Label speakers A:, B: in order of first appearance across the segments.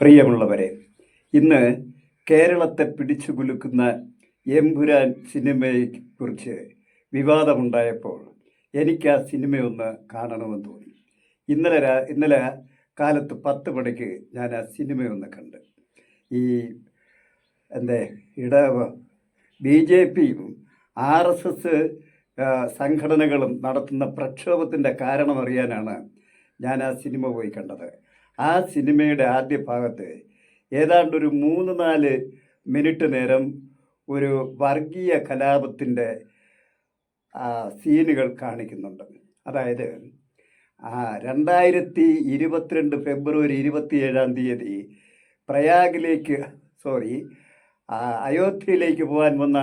A: പ്രിയമുള്ളവരെ ഇന്ന് കേരളത്തെ പിടിച്ചു കുലുക്കുന്ന സിനിമയെ സിനിമയെക്കുറിച്ച് വിവാദമുണ്ടായപ്പോൾ എനിക്ക് ആ സിനിമയൊന്ന് കാണണമെന്ന് തോന്നി. ഇന്നലെ ഇന്നലെ കാലത്ത് പത്ത് മണിക്ക് ഞാൻ ആ സിനിമയൊന്ന് കണ്ട്. ഈ എന്റെ ഇട ബി ജെ പിയും ആർ എസ് എസ് സംഘടനകളും നടത്തുന്ന പ്രക്ഷോഭത്തിന്റെ കാരണം അറിയാനാണ് ഞാൻ ആ സിനിമ പോയി കണ്ടത്. ആ സിനിമയുടെ ആദ്യ ഭാഗത്ത് ഏതാണ്ട് ഒരു മൂന്ന് നാല് മിനിറ്റ് നേരം ഒരു വർഗീയ കലാപത്തിന്റെ സീനുകൾ കാണിക്കുന്നുണ്ട്. അതായത് രണ്ടായിരത്തി ഇരുപത്തിരണ്ട് ഫെബ്രുവരി ഇരുപത്തിയേഴാം തീയതി പ്രയാഗിലേക്ക് സോറി അയോധ്യയിലേക്ക് പോകാൻ വന്ന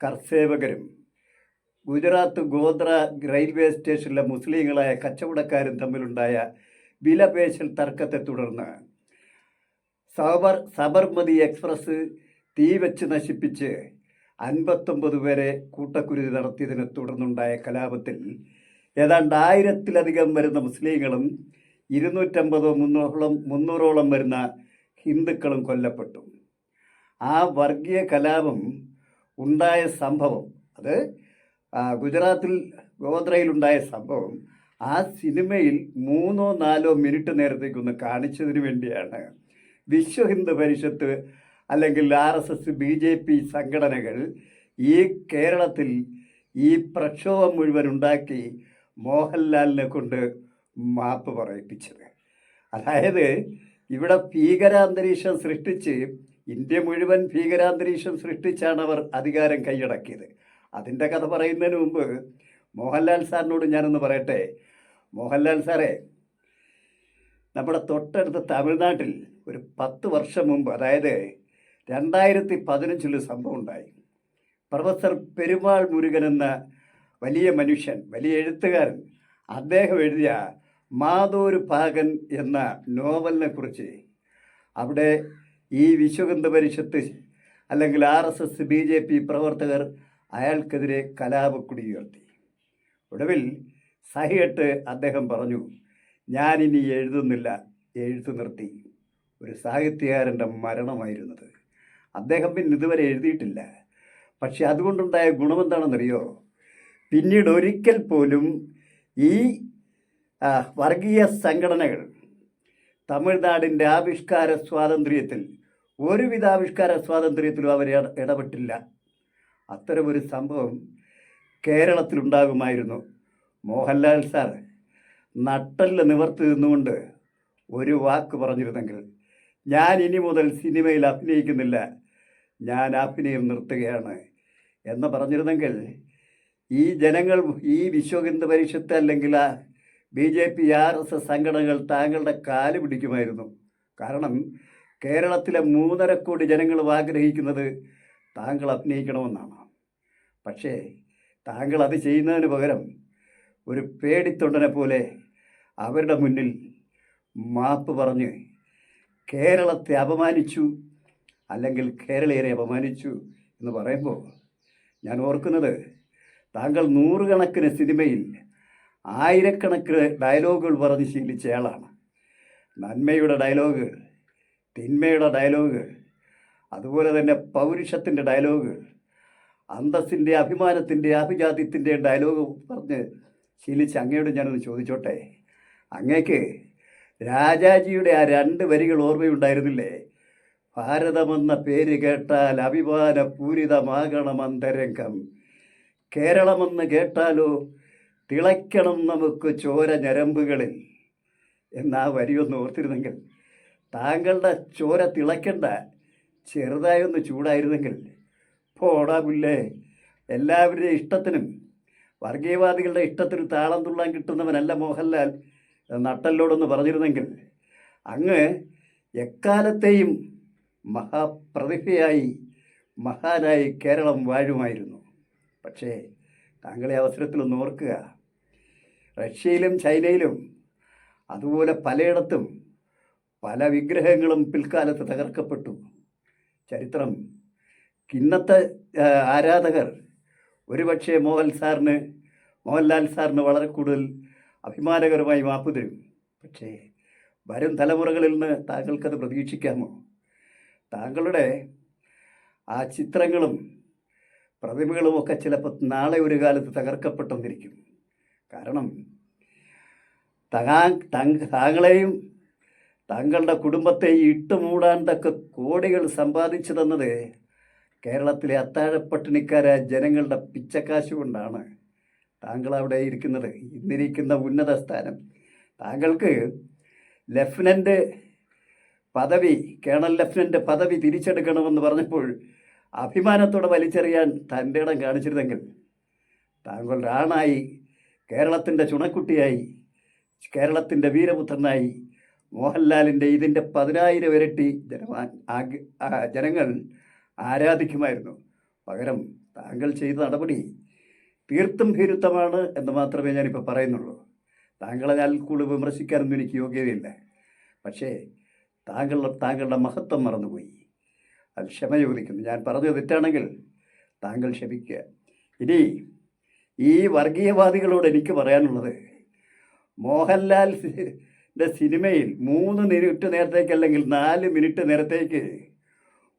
A: കർസേവകരും ഗുജറാത്ത് ഗോത്ര റെയിൽവേ സ്റ്റേഷനിലെ മുസ്ലിങ്ങളായ കച്ചവടക്കാരും തമ്മിലുണ്ടായ വിലപേശൽ തർക്കത്തെ തുടർന്ന് സബർ സബർമതി എക്സ്പ്രസ് തീ വെച്ച് നശിപ്പിച്ച് അൻപത്തൊമ്പത് പേരെ കൂട്ടക്കുരുതി നടത്തിയതിനെ തുടർന്നുണ്ടായ കലാപത്തിൽ ഏതാണ്ട് ആയിരത്തിലധികം വരുന്ന മുസ്ലിങ്ങളും ഇരുന്നൂറ്റമ്പതോ മുന്നൂറോളം മുന്നൂറോളം വരുന്ന ഹിന്ദുക്കളും കൊല്ലപ്പെട്ടു. ആ വർഗീയ കലാപം ഉണ്ടായ സംഭവം അത് ഗുജറാത്തിൽ ഗോദ്രയിലുണ്ടായ സംഭവം ആ സിനിമയിൽ മൂന്നോ നാലോ മിനിറ്റ് നേരത്തേക്കൊന്ന് കാണിച്ചതിന് വേണ്ടിയാണ് വിശ്വ ഹിന്ദു പരിഷത്ത് അല്ലെങ്കിൽ R S S B J P സംഘടനകൾ ഈ കേരളത്തിൽ ഈ പ്രക്ഷോഭം മുഴുവൻ ഉണ്ടാക്കി മോഹൻലാലിനെ കൊണ്ട് മാപ്പ് പറയിപ്പിച്ചത്. അതായത് ഇവിടെ ഭീകരാന്തരീക്ഷം സൃഷ്ടിച്ച് ഇന്ത്യ മുഴുവൻ ഭീകരാന്തരീക്ഷം സൃഷ്ടിച്ചാണ് അവർ അധികാരം കൈയടക്കിയത്. അതിന്റെ കഥ പറയുന്നതിന് മുമ്പ് മോഹൻലാൽ സാറിനോട് ഞാനൊന്ന് പറയട്ടെ? മോഹൻലാൽ സാറേ നമ്മുടെ തൊട്ടടുത്ത തമിഴ്നാട്ടിൽ ഒരു പത്ത് വർഷം മുമ്പ് അതായത് രണ്ടായിരത്തി പതിനഞ്ചിൽ സംഭവം ഉണ്ടായി. പ്രൊഫസർ പെരുമാൾ മുരുകൻ എന്ന വലിയ മനുഷ്യൻ വലിയ എഴുത്തുകാരൻ അദ്ദേഹം എഴുതിയ മാതോരു പാകൻ എന്ന നോവലിനെ കുറിച്ച് അവിടെ ഈ വിശ്വഗന്ധ പരിഷത്ത് അല്ലെങ്കിൽ R S S B J P പ്രവർത്തകർ അയാൾക്കെതിരെ കലാപക്കുടി ഉയർത്തി. ഒടുവിൽ സഹികെട്ട് അദ്ദേഹം പറഞ്ഞു ഞാനിനി എഴുതുന്നില്ല എഴുത്തു നിർത്തി. ഒരു സാഹിത്യകാരന്റെ മരണമായിരുന്നത്. അദ്ദേഹം പിന്നെ ഇതുവരെ എഴുതിയിട്ടില്ല. പക്ഷെ അതുകൊണ്ടുണ്ടായ ഗുണമെന്താണെന്നറിയോ? പിന്നീട് ഒരിക്കൽ പോലും ഈ വർഗീയ സംഘടനകൾ തമിഴ്നാടിന്റെ ആവിഷ്കാര സ്വാതന്ത്ര്യത്തിൽ ഒരുവിധ ആവിഷ്കാര സ്വാതന്ത്ര്യത്തിലും അവർ ഇട- ഇടപെട്ടില്ല. അത്തരമൊരു സംഭവം കേരളത്തിലുണ്ടാകുമായിരുന്നു. മോഹൻലാൽ സാർ നട്ടൽ നിവർത്തി നിന്നുകൊണ്ട് ഒരു വാക്ക് പറഞ്ഞിരുന്നെങ്കിൽ ഞാൻ ഇനി മുതൽ സിനിമയിൽ അഭിനയിക്കുന്നില്ല. ഞാൻ അഭിനയം നിർത്തുകയാണ് എന്ന് പറഞ്ഞിരുന്നെങ്കിൽ ഈ ജനങ്ങൾ ഈ വിശ്വഹിന്ദു പരിഷത്ത് അല്ലെങ്കിൽ ആ B J P R S S സംഘടനകൾ താങ്കളുടെ കാൽ പിടിക്കുമായിരുന്നു. കാരണം കേരളത്തിലെ മൂന്നര കോടി ജനങ്ങളും ആഗ്രഹിക്കുന്നത് താങ്കൾ അഭിനയിക്കണമെന്നാണ്. പക്ഷേ താങ്കൾ അത് ചെയ്യുന്നതിന് പകരം ഒരു പേടിത്തൊണ്ടനെ പോലെ അവരുടെ മുന്നിൽ മാപ്പ് പറഞ്ഞ് കേരളത്തെ അപമാനിച്ചു അല്ലെങ്കിൽ കേരളീയരെ അപമാനിച്ചു എന്ന് പറയുമ്പോൾ ഞാൻ ഓർക്കുന്നത് താങ്കൾ നൂറുകണക്കിന് സിനിമയിൽ ആയിരക്കണക്കിന് ഡയലോഗുകൾ പറഞ്ഞ് ശീലിച്ചയാളാണ് നന്മയുടെ ഡയലോഗ് തിന്മയുടെ ഡയലോഗ് അതുപോലെ തന്നെ പൗരുഷത്തിന്റെ ഡയലോഗ് അന്തസ്സിന്റെ അഭിമാനത്തിന്റെ അഭിജാതിത്തിന്റെ ഡയലോഗ് പറഞ്ഞ് ശീലിച്ച് അങ്ങയോട് ഞാനൊന്ന് ചോദിച്ചോട്ടെ? അങ്ങേക്ക് രാജാജിയുടെ ആ രണ്ട് വരികൾ ഓർമ്മയുണ്ടായിരുന്നില്ലേ? ഭാരതമെന്ന പേര് കേട്ടാൽ അഭിമാന പൂരിതമാകണം അന്തരംഗം കേരളമെന്ന് കേട്ടാലോ തിളയ്ക്കണം നമുക്ക് ചോര ഞരമ്പുകളിൽ. എന്നാ വരിയൊന്ന് ഓർത്തിരുന്നെങ്കിൽ താങ്കളുടെ ചോര തിളയ്ക്കണ്ട ചെറുതായൊന്ന് ചൂടായിരുന്നെങ്കിൽ. പോടാ പുല്ലേ എല്ലാവരുടെയും ഇഷ്ടത്തിനും വർഗീയവാദികളുടെ ഇഷ്ടത്തിന് താളം തുള്ളാൻ കിട്ടുന്നവനല്ല മോഹൻലാൽ നട്ടല്ലോടൊന്ന് പറഞ്ഞിരുന്നെങ്കിൽ. അങ്ങ് എക്കാലത്തെയും മഹാപ്രതിഭയായി മഹാനായി കേരളം വാഴുമായിരുന്നു. പക്ഷേ താങ്കളെ അവസരത്തിലൊന്ന് ഓർക്കുക. റഷ്യയിലും ചൈനയിലും അതുപോലെ പലയിടത്തും പല വിഗ്രഹങ്ങളും പിൽക്കാലത്ത് തകർക്കപ്പെട്ടു. ചരിത്രം ഇന്നത്തെ ആരാധകർ ഒരുപക്ഷെ മോഹൻ സാറിന് മോഹൻലാൽ സാറിന് വളരെ കൂടുതൽ അഭിമാനകരമായി മാപ്പ് തരും. പക്ഷേ വരും തലമുറകളിൽ നിന്ന് താങ്കൾക്കത് പ്രതീക്ഷിക്കാമോ? താങ്കളുടെ ആ ചിത്രങ്ങളും പ്രതിമകളും ഒക്കെ ചിലപ്പോൾ നാളെ ഒരു കാലത്ത് തകർക്കപ്പെട്ടെന്നിരിക്കും. കാരണം തകാ താങ്ക- താങ്കളെയും താങ്കളുടെ കുടുംബത്തെ ഇട്ടുമൂടാൻ തക്ക കോടികൾ സമ്പാദിച്ചു തന്നത് കേരളത്തിലെ അത്താഴപ്പട്ടിണിക്കാരായ ജനങ്ങളുടെ പിച്ചക്കാശ് കൊണ്ടാണ് താങ്കൾ അവിടെ ഇരിക്കുന്നത്. ഇന്നിരിക്കുന്ന ഉന്നത സ്ഥാനം. താങ്കൾക്ക് ലഫ്റ്റനന്റ് പദവി കേണൽ ലഫ്റ്റനന്റ് പദവി തിരിച്ചെടുക്കണമെന്ന് പറഞ്ഞപ്പോൾ അഭിമാനത്തോടെ വലിച്ചെറിയാൻ തന്റെ ഇടം കാണിച്ചിരുന്നെങ്കിൽ താങ്കൾ ആണായി കേരളത്തിന്റെ ചുണക്കുട്ടിയായി കേരളത്തിന്റെ വീരപുത്രനായി മോഹൻലാലിന്റെ ഇതിന്റെ പതിനായിരം ഇരട്ടി ജനങ്ങൾ ആരാധിക്കുമായിരുന്നു. പകരം താങ്കൾ ചെയ്ത നടപടി തീർത്തും ഭീരുത്വമാണ് എന്ന് മാത്രമേ ഞാനിപ്പോൾ പറയുന്നുള്ളൂ. താങ്കളെ ഞാൻ കൂടുതൽ വിമർശിക്കാനൊന്നും എനിക്ക് യോഗ്യതയില്ല. പക്ഷേ താങ്കളുടെ താങ്കളുടെ മഹത്വം മറന്നുപോയി. അത് ക്ഷമ ചോദിക്കുന്നു. ഞാൻ പറഞ്ഞത് തെറ്റാണെങ്കിൽ താങ്കൾ ക്ഷമിക്കുക. ഇനി ഈ വർഗീയവാദികളോട് എനിക്ക് പറയാനുള്ളത് മോഹൻലാൽ സിനിമയിൽ മൂന്ന് മിനിറ്റ് നേരത്തേക്ക് അല്ലെങ്കിൽ നാല് മിനിറ്റ് നേരത്തേക്ക്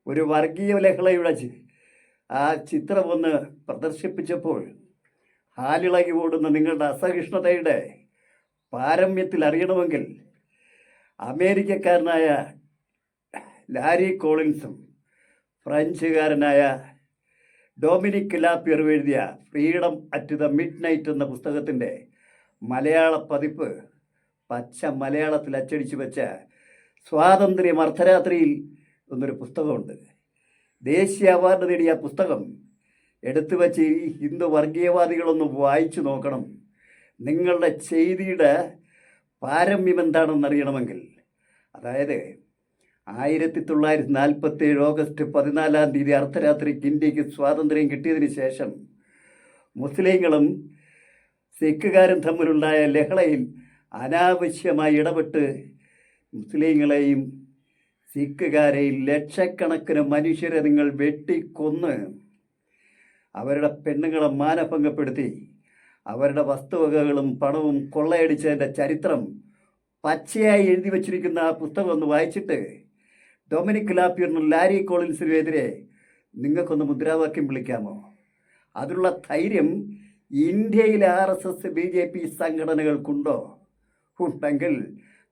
A: ഒരു വർഗീയ ലഹളയുടെ ആ ചിത്രം ഒന്ന് പ്രദർശിപ്പിച്ചപ്പോൾ ഹാലിളകി ഓടുന്ന നിങ്ങളുടെ അസഹിഷ്ണുതയുടെ പാരമ്യത്തിൽ അറിയണമെങ്കിൽ അമേരിക്കക്കാരനായ ലാരി കോളിൻസും ഫ്രഞ്ചുകാരനായ ഡൊമിനിക് ലാപ്പിയർ എഴുതിയ freedom at the midnight എന്ന പുസ്തകത്തിന്റെ മലയാള പതിപ്പ് പച്ച മലയാളത്തിൽ അച്ചടിച്ചു വെച്ച സ്വാതന്ത്ര്യം അർദ്ധരാത്രിയിൽ എന്നൊരു പുസ്തകമുണ്ട്. ദേശീയ അവാർഡ് നേടിയ പുസ്തകം. എടുത്തു വച്ച് ഈ ഹിന്ദു വർഗീയവാദികളൊന്ന് വായിച്ചു നോക്കണം. നിങ്ങളുടെ ചെയ്തിയുടെ പാരമ്യം എന്താണെന്ന് അറിയണമെങ്കിൽ. അതായത് ആയിരത്തി തൊള്ളായിരത്തി നാൽപ്പത്തി ഏഴ് ഓഗസ്റ്റ് പതിനാലാം തീയതി അർദ്ധരാത്രിക്ക് ഇന്ത്യയ്ക്ക് സ്വാതന്ത്ര്യം കിട്ടിയതിന് ശേഷം മുസ്ലിങ്ങളും സിഖുകാരും തമ്മിലുണ്ടായ ലഹളയിൽ അനാവശ്യമായി ഇടപെട്ട് മുസ്ലിങ്ങളെയും സിഖുകാരെയും ലക്ഷക്കണക്കിന് മനുഷ്യരെ നിങ്ങൾ വെട്ടിക്കൊന്ന്. അവരുടെ പെണ്ണുങ്ങളെ മാനഭംഗപ്പെടുത്തി. അവരുടെ വസ്തുവകകളും പണവും കൊള്ളയടിച്ചതിന്റെ ചരിത്രം പച്ചയായി എഴുതി വച്ചിരിക്കുന്ന ആ പുസ്തകം ഒന്ന് വായിച്ചിട്ട് ഡൊമിനിക് ലാപ്പിയറിനും ലാരി കോളിൻസിനും എതിരെ നിങ്ങൾക്കൊന്ന് മുദ്രാവാക്യം വിളിക്കാമോ? അതിനുള്ള ധൈര്യം ഇന്ത്യയിലെ R S S B J P സംഘടനകൾക്കുണ്ടോ? ഉണ്ടെങ്കിൽ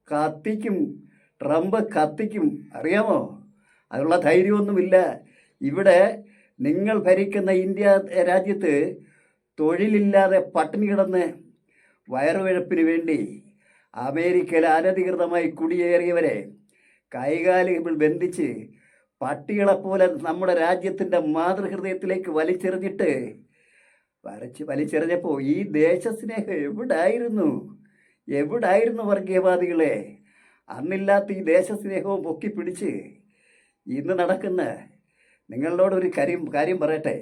A: കത്തിക്കും. ട്രംപ് കത്തിക്കും. അറിയാമോ? അതിനുള്ള ധൈര്യമൊന്നുമില്ല. ഇവിടെ നിങ്ങൾ ഭരിക്കുന്ന ഇന്ത്യ രാജ്യത്ത് തൊഴിലില്ലാതെ പട്ടിണി കിടന്ന് വയറുവിഴപ്പിന് വേണ്ടി അമേരിക്കയിൽ അനധികൃതമായി കുടിയേറിയവരെ കൈകാലുകൾ ബന്ധിച്ച് പട്ടികളെപ്പോലെ നമ്മുടെ രാജ്യത്തിന്റെ മാതൃഹൃദയത്തിലേക്ക് വലിച്ചെറിഞ്ഞിട്ട് വരച്ച് വലിച്ചെറിഞ്ഞപ്പോൾ ഈ ദേശസ്നേഹം എവിടായിരുന്നു? എവിടായിരുന്നു വർഗീയവാദികളെ? അന്നില്ലാത്ത ഈ ദേശസ്നേഹവും പൊക്കി പിടിച്ച് ഇന്ന് നടക്കുന്ന നിങ്ങളോട് ഒരു കാര്യം കാര്യം പറയട്ടെ.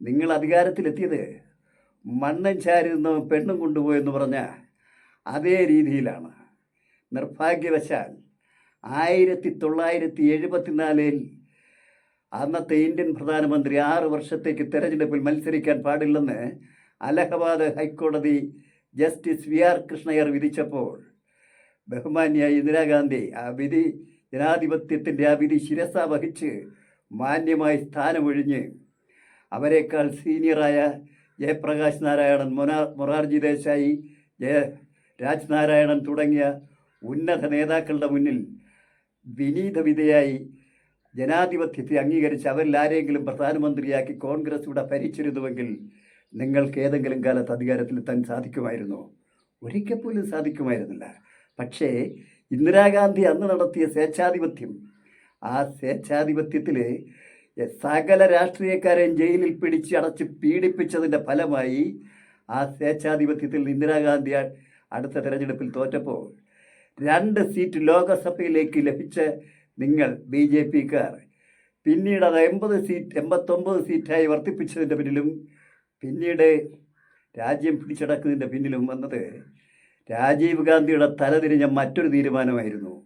A: നിങ്ങൾ അധികാരത്തിലെത്തിയത് മണ്ണൻ ചാരുന്ന പെണ്ണും കൊണ്ടുപോയെന്ന് പറഞ്ഞ അതേ രീതിയിലാണ്. നിർഭാഗ്യവശാൽ ആയിരത്തി തൊള്ളായിരത്തി എഴുപത്തിനാലിൽ അന്നത്തെ ഇന്ത്യൻ പ്രധാനമന്ത്രി ആറ് വർഷത്തേക്ക് തെരഞ്ഞെടുപ്പിൽ മത്സരിക്കാൻ പാടില്ലെന്ന് അലഹബാദ് ഹൈക്കോടതി ജസ്റ്റിസ് വി ആർ കൃഷ്ണയർ വിധിച്ചപ്പോൾ ബഹുമാന്യായ ഇന്ദിരാഗാന്ധി വിധി ജനാധിപത്യത്തിന്റെ വിധി ശിരസ വഹിച്ച് മാന്യമായി സ്ഥാനമൊഴിഞ്ഞ് അവരെക്കാൾ സീനിയറായ ജയപ്രകാശ് നാരായണൻ മൊനാ മൊറാർജി ദേശായി ജയ രാജ്നാരായണൻ തുടങ്ങിയ ഉന്നത നേതാക്കളുടെ മുന്നിൽ വിനീത വിധയായി ജനാധിപത്യത്തെ അംഗീകരിച്ച് അവരിൽ ആരെങ്കിലും പ്രധാനമന്ത്രിയാക്കി കോൺഗ്രസ് ഇവിടെ ഭരിച്ചിരുന്നുവെങ്കിൽ നിങ്ങൾക്ക് ഏതെങ്കിലും കാലത്ത് അധികാരത്തിലെത്താൻ സാധിക്കുമായിരുന്നോ? ഒരിക്കൽ പോലും സാധിക്കുമായിരുന്നില്ല. പക്ഷേ ഇന്ദിരാഗാന്ധി അന്ന് നടത്തിയ സ്വേച്ഛാധിപത്യം ആ സ്വേച്ഛാധിപത്യത്തിൽ സകല രാഷ്ട്രീയക്കാരെയും ജയിലിൽ പിടിച്ച് അടച്ച് പീഡിപ്പിച്ചതിന്റെ ഫലമായി ആ സ്വേച്ഛാധിപത്യത്തിൽ ഇന്ദിരാഗാന്ധി അടുത്ത തെരഞ്ഞെടുപ്പിൽ തോറ്റപ്പോൾ രണ്ട് സീറ്റ് ലോകസഭയിലേക്ക് ലഭിച്ച നിങ്ങൾ ബി ജെ പിക്കാർ പിന്നീട് അത് എൺപത് സീറ്റ് എൺപത്തൊമ്പത് സീറ്റായി വർദ്ധിപ്പിച്ചതിന്റെ പിന്നിലും പിന്നീട് രാജ്യം പിടിച്ചടക്കുന്നതിന്റെ പിന്നിലും വന്നത് രാജീവ് ഗാന്ധിയുടെ തലതിരിഞ്ഞ മറ്റൊരു തീരുമാനമായിരുന്നു.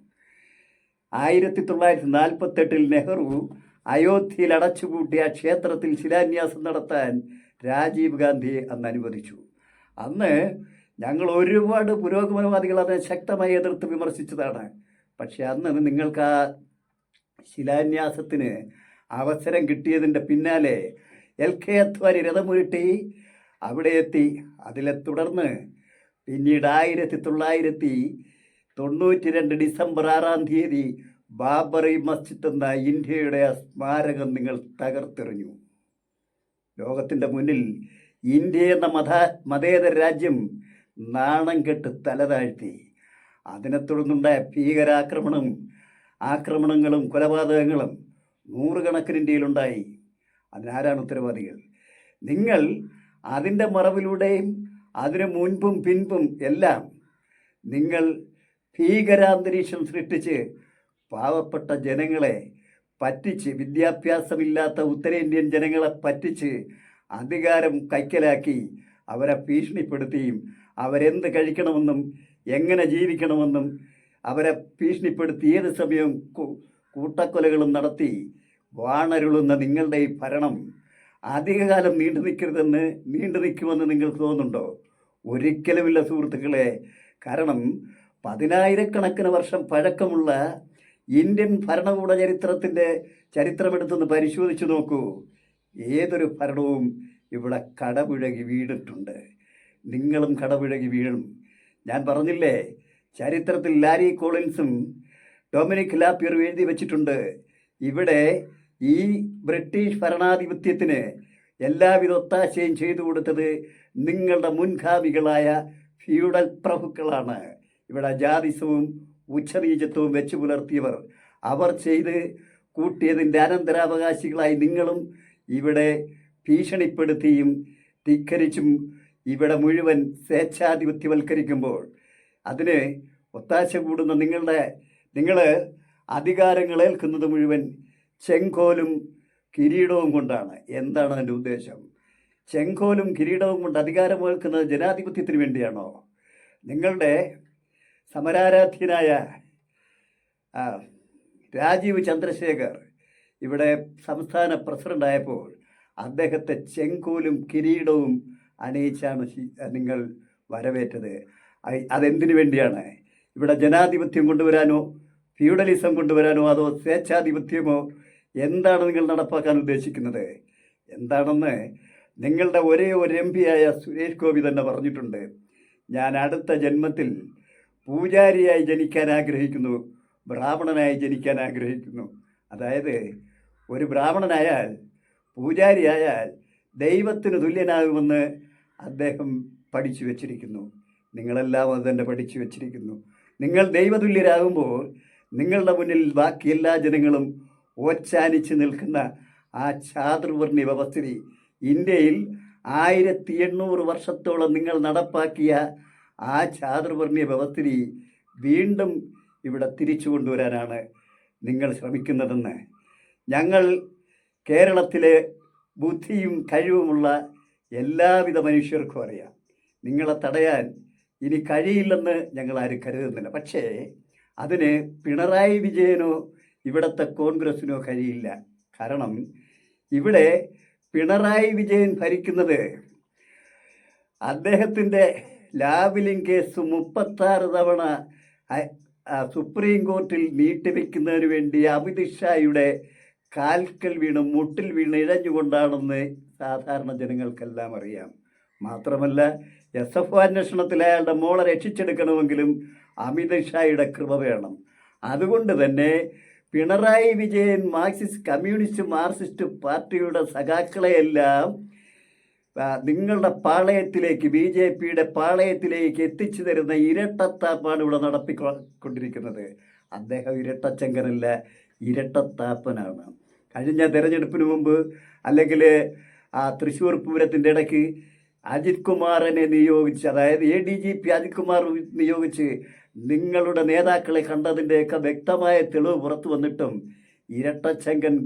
A: ആയിരത്തി തൊള്ളായിരത്തി നാൽപ്പത്തെട്ടിൽ നെഹ്റു അയോധ്യയിൽ അടച്ചുപൂട്ടിയ ക്ഷേത്രത്തിൽ ശിലാന്യാസം നടത്താൻ രാജീവ് ഗാന്ധിയെ അന്ന് അനുവദിച്ചു. അന്ന് ഞങ്ങൾ ഒരുപാട് പുരോഗമനവാദികൾ അതിനെ ശക്തമായി എതിർത്ത് വിമർശിച്ചതാണ്. പക്ഷെ അന്ന് നിങ്ങൾക്ക് ആ ശിലാന്യാസത്തിന് അവസരം കിട്ടിയതിന്റെ പിന്നാലെ എൽ കെ അധ്വാനി രഥമുരുട്ടി അവിടെ എത്തി. അതിലെ തുടർന്ന് പിന്നീട് ആയിരത്തി തൊള്ളായിരത്തി തൊണ്ണൂറ്റി രണ്ട് ഡിസംബർ ആറാം തീയതി ബാബറി മസ്ജിദ് എന്ന ഇന്ത്യയുടെ സ്മാരകം നിങ്ങൾ തകർത്തെറിഞ്ഞു. ലോകത്തിന്റെ മുന്നിൽ ഇന്ത്യ എന്ന മത മതേതര രാജ്യം നാണം കെട്ട് തലതാഴ്ത്തി അതിനെ തുടർന്നുണ്ടായ ഭീകരാക്രമണം ആക്രമണങ്ങളും കൊലപാതകങ്ങളും നൂറുകണക്കിന് ഇന്ത്യയിലുണ്ടായി. അതിനാരാണ് ഉത്തരവാദികൾ? നിങ്ങൾ അതിന്റെ മറവിലൂടെയും അതിനു മുൻപും പിൻപും എല്ലാം നിങ്ങൾ ഭീകരാന്തരീക്ഷം സൃഷ്ടിച്ച് പാവപ്പെട്ട ജനങ്ങളെ പറ്റിച്ച് വിദ്യാഭ്യാസമില്ലാത്ത ഉത്തരേന്ത്യൻ ജനങ്ങളെ പറ്റിച്ച് അധികാരം കൈക്കലാക്കി അവരെ ഭീഷണിപ്പെടുത്തിയും അവരെന്ത് കഴിക്കണമെന്നും എങ്ങനെ ജീവിക്കണമെന്നും അവരെ ഭീഷണിപ്പെടുത്തി ഏത് സമയവും കൂട്ടക്കൊലകളും നടത്തി വാണരുളുന്ന നിങ്ങളുടെ ഈ ഭരണം അധികകാലം നീണ്ടു നിൽക്കരുതെന്ന് നീണ്ടു നിൽക്കുമെന്ന് നിങ്ങൾക്ക് തോന്നുന്നുണ്ടോ? ഒരിക്കലുമില്ല സുഹൃത്തുക്കളെ. കാരണം പതിനായിരക്കണക്കിന് വർഷം പഴക്കമുള്ള ഇന്ത്യൻ ഭരണകൂട ചരിത്രത്തിന്റെ ചരിത്രമെടുത്തൊന്ന് പരിശോധിച്ചു നോക്കൂ. ഏതൊരു ഭരണവും ഇവിടെ കടപുഴകി വീണിട്ടുണ്ട്. നിങ്ങളും കടപുഴകി വീഴും. ഞാൻ പറഞ്ഞില്ലേ ചരിത്രത്തിൽ ലാരി കോളിൻസും ഡൊമിനിക് ലാപ്പിയറും എഴുതി വച്ചിട്ടുണ്ട്. ഇവിടെ ഈ ബ്രിട്ടീഷ് ഭരണാധിപത്യത്തിന് എല്ലാവിധ ഒത്താശയും ചെയ്തു കൊടുത്തത് നിങ്ങളുടെ മുൻഗാമികളായ ഫ്യൂഡൽ പ്രഭുക്കളാണ്. ഇവിടെ ജാതിസവും ഉച്ചനീചത്വവും വെച്ച് പുലർത്തിയവർ. അവർ ചെയ്ത് കൂട്ടിയതിന്റെ അനന്തരാവകാശികളായി നിങ്ങളും ഇവിടെ ഭീഷണിപ്പെടുത്തിയും ധിക്കരിച്ചും ഇവിടെ മുഴുവൻ സ്വേച്ഛാധിപത്യവൽക്കരിക്കുമ്പോൾ അതിന് ഒത്താശ കൂടുന്ന നിങ്ങളുടെ നിങ്ങൾ അധികാരങ്ങൾ ഏൽക്കുന്നത് മുഴുവൻ ചെങ്കോലും കിരീടവും കൊണ്ടാണ്. എന്താണ് അതിന്റെ ഉദ്ദേശം? ചെങ്കോലും കിരീടവും കൊണ്ട് അധികാരമേൽക്കുന്നത് ജനാധിപത്യത്തിന് വേണ്ടിയാണോ? നിങ്ങളുടെ സമരാരാധ്യനായ രാജീവ് ചന്ദ്രശേഖർ ഇവിടെ സംസ്ഥാന പ്രസിഡന്റായപ്പോൾ അദ്ദേഹത്തെ ചെങ്കോലും കിരീടവും അണിയിച്ചാണ് നിങ്ങൾ വരവേറ്റത്. അതെന്തിനു വേണ്ടിയാണ്? ഇവിടെ ജനാധിപത്യം കൊണ്ടുവരാനോ ഫ്യൂഡലിസം കൊണ്ടുവരാനോ അതോ സ്വേച്ഛാധിപത്യമോ എന്താണ് നിങ്ങൾ നടപ്പാക്കാൻ ഉദ്ദേശിക്കുന്നത്? എന്താണെന്ന് നിങ്ങളുടെ ഒരേ ഒരു എം പിയായ സുരേഷ് ഗോപി തന്നെ പറഞ്ഞിട്ടുണ്ട്. ഞാൻ അടുത്ത ജന്മത്തിൽ പൂജാരിയായി ജനിക്കാൻ ആഗ്രഹിക്കുന്നു ബ്രാഹ്മണനായി ജനിക്കാൻ ആഗ്രഹിക്കുന്നു. അതായത് ഒരു ബ്രാഹ്മണനായാൽ പൂജാരിയായാൽ ദൈവത്തിന് തുല്യനാകുമെന്ന് അദ്ദേഹം പഠിച്ചു വച്ചിരിക്കുന്നു. നിങ്ങളെല്ലാം അത് തന്നെ പഠിച്ചു വച്ചിരിക്കുന്നു. നിങ്ങൾ ദൈവതുല്യരാകുമ്പോൾ നിങ്ങളുടെ മുന്നിൽ ബാക്കി എല്ലാ ജനങ്ങളും ഓച്ചാനിച്ച് നിൽക്കുന്ന ആ ചാതുർവർണി വ്യവസ്ഥിതി ഇന്ത്യയിൽ ആയിരത്തി എണ്ണൂറ് വർഷത്തോളം നിങ്ങൾ നടപ്പാക്കിയ ആ ചാതുർവർണി വ്യവസ്ഥിതി വീണ്ടും ഇവിടെ തിരിച്ചു കൊണ്ടുവരാനാണ് നിങ്ങൾ ശ്രമിക്കുന്നതെന്ന്. ഞങ്ങൾ കേരളത്തിലെ ബുദ്ധിയും കഴിവുമുള്ള എല്ലാവിധ മനുഷ്യർക്കും അറിയാം. നിങ്ങളെ തടയാൻ ഇനി കഴിയില്ലെന്ന് ഞങ്ങൾ ആരും കരുതുന്നില്ല. പക്ഷേ അതിന് പിണറായി വിജയനോ ഇവിടുത്തെ കോൺഗ്രസിനോ കഴിയില്ല. കാരണം ഇവിടെ പിണറായി വിജയൻ ഭരിക്കുന്നത് അദ്ദേഹത്തിന്റെ ലാബിലിംഗ് കേസ് മുപ്പത്താറ് തവണ സുപ്രീം കോർട്ടിൽ നീട്ടിവെക്കുന്നതിന് വേണ്ടി അമിത് ഷായുടെ കാൽക്കൽ വീണ് മുട്ടിൽ വീണ് ഇഴഞ്ഞുകൊണ്ടാണെന്ന് സാധാരണ ജനങ്ങൾക്കെല്ലാം അറിയാം. മാത്രമല്ല എസ് എഫ് അന്വേഷണത്തിൽ അയാളുടെ മോളെ രക്ഷിച്ചെടുക്കണമെങ്കിലും അമിത് ഷായുടെ കൃപ വേണം. അതുകൊണ്ട് തന്നെ Pinarayi Vijayan Marxist communist Marxist പാർട്ടിയുടെ സഖാക്കളെയെല്ലാം നിങ്ങളുടെ പാളയത്തിലേക്ക് ബി ജെ പിയുടെ പാളയത്തിലേക്ക് എത്തിച്ചു തരുന്ന ഇരട്ടത്താപ്പാണ് ഇവിടെ നടപ്പിക്കൊണ്ടിരിക്കുന്നത് അദ്ദേഹം ഇരട്ടച്ചങ്കനല്ല ഇരട്ടത്താപ്പനാണ്. കഴിഞ്ഞ തെരഞ്ഞെടുപ്പിന് മുമ്പ് അല്ലെങ്കിൽ ആ തൃശ്ശൂർ പൂരത്തിന്റെ ഇടയ്ക്ക് അജിത് കുമാറിനെ നിയോഗിച്ച് അതായത് A D G P Ajith Kumar നിയോഗിച്ച് നിങ്ങളുടെ നേതാക്കളെ കണ്ടതിന്റെയൊക്കെ വ്യക്തമായ തെളിവ് പുറത്തു വന്നിട്ടും ഇരട്ടച്ചങ്കൻ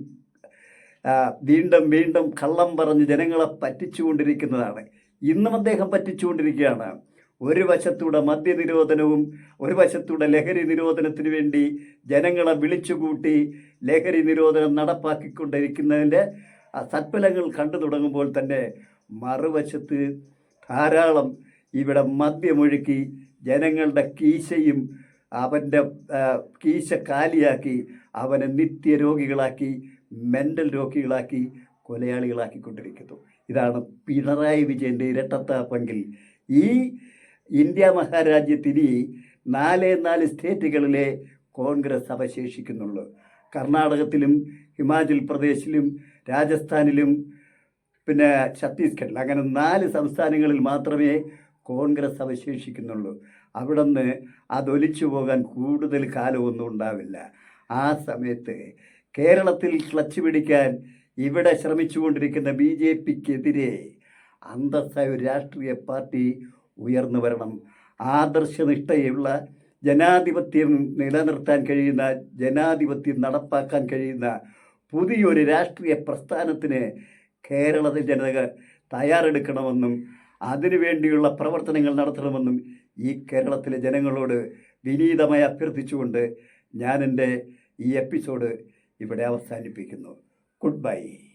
A: വീണ്ടും വീണ്ടും കള്ളം പറഞ്ഞ് ജനങ്ങളെ പറ്റിച്ചുകൊണ്ടിരിക്കുന്നതാണ്. ഇന്നും അദ്ദേഹം പറ്റിച്ചുകൊണ്ടിരിക്കുകയാണ്. ഒരു വശത്തൂടെ മദ്യനിരോധനവും ഒരു വശത്തൂടെ ലഹരി നിരോധനത്തിന് വേണ്ടി ജനങ്ങളെ വിളിച്ചുകൂട്ടി ലഹരി നിരോധനം നടപ്പാക്കിക്കൊണ്ടിരിക്കുന്നതിന്റെ സത്ഫലങ്ങൾ കണ്ടു തുടങ്ങുമ്പോൾ തന്നെ മറുവശത്ത് ധാരാളം ഇവിടെ മദ്യമൊഴുക്കി ജനങ്ങളുടെ കീശയും അവന്റെ കീശ കാലിയാക്കി അവനെ നിത്യരോഗികളാക്കി മെന്റൽ രോഗികളാക്കി കൊലയാളികളാക്കിക്കൊണ്ടിരിക്കുന്നു. ഇതാണ് പിണറായി വിജയന്റെ ഇരട്ടത്താപ്പെങ്കിൽ ഈ ഇന്ത്യ മഹാരാജ്യത്തിന് നാല് നാല് സ്റ്റേറ്റുകളിലെ കോൺഗ്രസ് അവശേഷിക്കുന്നുള്ളൂ. കർണാടകത്തിലും ഹിമാചൽ പ്രദേശിലും രാജസ്ഥാനിലും പിന്നെ ഛത്തീസ്ഗഡിൽ. അങ്ങനെ നാല് സംസ്ഥാനങ്ങളിൽ മാത്രമേ കോൺഗ്രസ് അവശേഷിക്കുന്നുള്ളൂ. അവിടെ നിന്ന് അതൊലിച്ചു പോകാൻ കൂടുതൽ കാലമൊന്നും ഉണ്ടാവില്ല. ആ സമയത്ത് കേരളത്തിൽ ക്ലച്ച് പിടിക്കാൻ ഇവിടെ ശ്രമിച്ചുകൊണ്ടിരിക്കുന്ന ബി ജെ പിക്കെതിരെ അന്തസ്സായ ഒരു രാഷ്ട്രീയ പാർട്ടി ഉയർന്നു വരണം. ആദർശനിഷ്ഠയുള്ള ജനാധിപത്യം നിലനിർത്താൻ കഴിയുന്ന ജനാധിപത്യം നടപ്പാക്കാൻ കഴിയുന്ന പുതിയൊരു രാഷ്ട്രീയ പ്രസ്ഥാനത്തിന് കേരളത്തിൽ ജനത തയ്യാറെടുക്കണമെന്നും അതിനുവേണ്ടിയുള്ള പ്രവർത്തനങ്ങൾ നടത്തണമെന്നും ഈ കേരളത്തിലെ ജനങ്ങളോട് വിനീതമായി അഭ്യർത്ഥിച്ചുകൊണ്ട് ഞാൻ എന്റെ ഈ എപ്പിസോഡ് ഇവിടെ അവസാനിപ്പിക്കുന്നു. Good bye.